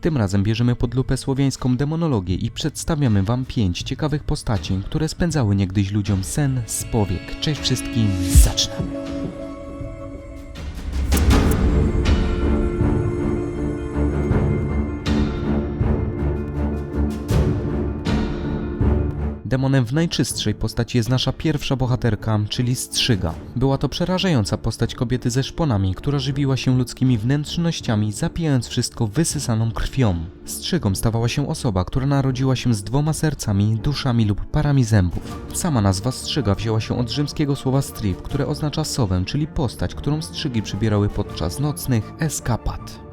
Tym razem bierzemy pod lupę słowiańską demonologię i przedstawiamy wam pięć ciekawych postaci, które spędzały niegdyś ludziom sen z powiek. Cześć wszystkim, zaczynamy! Demonem w najczystszej postaci jest nasza pierwsza bohaterka, czyli Strzyga. Była to przerażająca postać kobiety ze szponami, która żywiła się ludzkimi wnętrznościami, zapijając wszystko wysysaną krwią. Strzygą stawała się osoba, która narodziła się z dwoma sercami, duszami lub parami zębów. Sama nazwa Strzyga wzięła się od rzymskiego słowa strip, które oznacza sowę, czyli postać, którą strzygi przybierały podczas nocnych eskapad.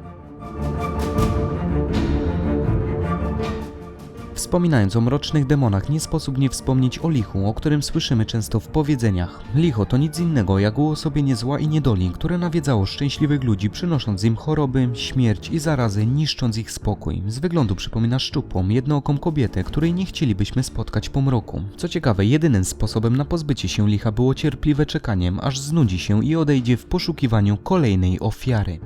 Wspominając o mrocznych demonach, nie sposób nie wspomnieć o lichu, o którym słyszymy często w powiedzeniach. Licho to nic innego jak uosobienie zła i niedoli, które nawiedzało szczęśliwych ludzi, przynosząc im choroby, śmierć i zarazy, niszcząc ich spokój. Z wyglądu przypomina szczupłą, jednooką kobietę, której nie chcielibyśmy spotkać po mroku. Co ciekawe, jedynym sposobem na pozbycie się licha było cierpliwe czekanie, aż znudzi się i odejdzie w poszukiwaniu kolejnej ofiary.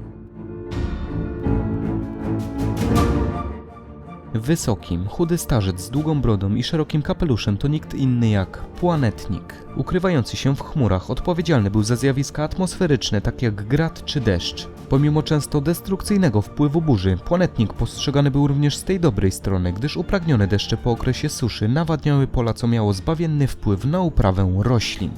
Wysoki, chudy starzec z długą brodą i szerokim kapeluszem to nikt inny jak planetnik. Ukrywający się w chmurach, odpowiedzialny był za zjawiska atmosferyczne, takie jak grad czy deszcz. Pomimo często destrukcyjnego wpływu burzy, planetnik postrzegany był również z tej dobrej strony, gdyż upragnione deszcze po okresie suszy nawadniały pola, co miało zbawienny wpływ na uprawę roślin.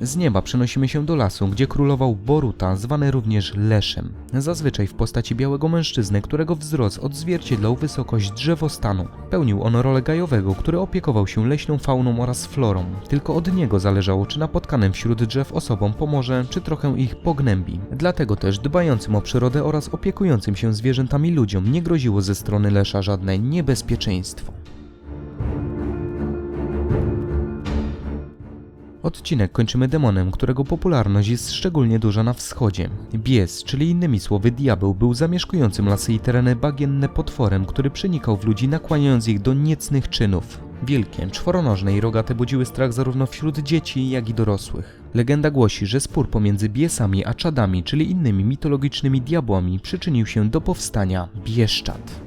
Z nieba przenosimy się do lasu, gdzie królował Boruta, zwany również Leszem. Zazwyczaj w postaci białego mężczyzny, którego wzrost odzwierciedlał wysokość drzewostanu. Pełnił on rolę gajowego, który opiekował się leśną fauną oraz florą. Tylko od niego zależało, czy napotkanym wśród drzew osobom pomoże, czy trochę ich pognębi. Dlatego też dbającym o przyrodę oraz opiekującym się zwierzętami ludziom nie groziło ze strony Lesza żadne niebezpieczeństwo. Odcinek kończymy demonem, którego popularność jest szczególnie duża na wschodzie. Bies, czyli innymi słowy diabeł, był zamieszkującym lasy i tereny bagienne potworem, który przenikał w ludzi, nakłaniając ich do niecnych czynów. Wielkie, czworonożne i rogate budziły strach zarówno wśród dzieci, jak i dorosłych. Legenda głosi, że spór pomiędzy Biesami a Czadami, czyli innymi mitologicznymi diabłami, przyczynił się do powstania Bieszczad.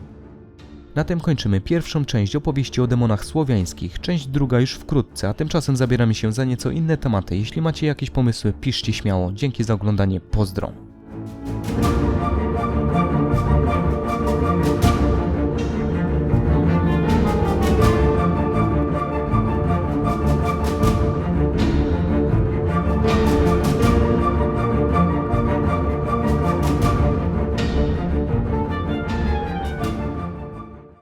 Na tym kończymy pierwszą część opowieści o demonach słowiańskich. Część druga już wkrótce, a tymczasem zabieramy się za nieco inne tematy. Jeśli macie jakieś pomysły, piszcie śmiało. Dzięki za oglądanie. Pozdro.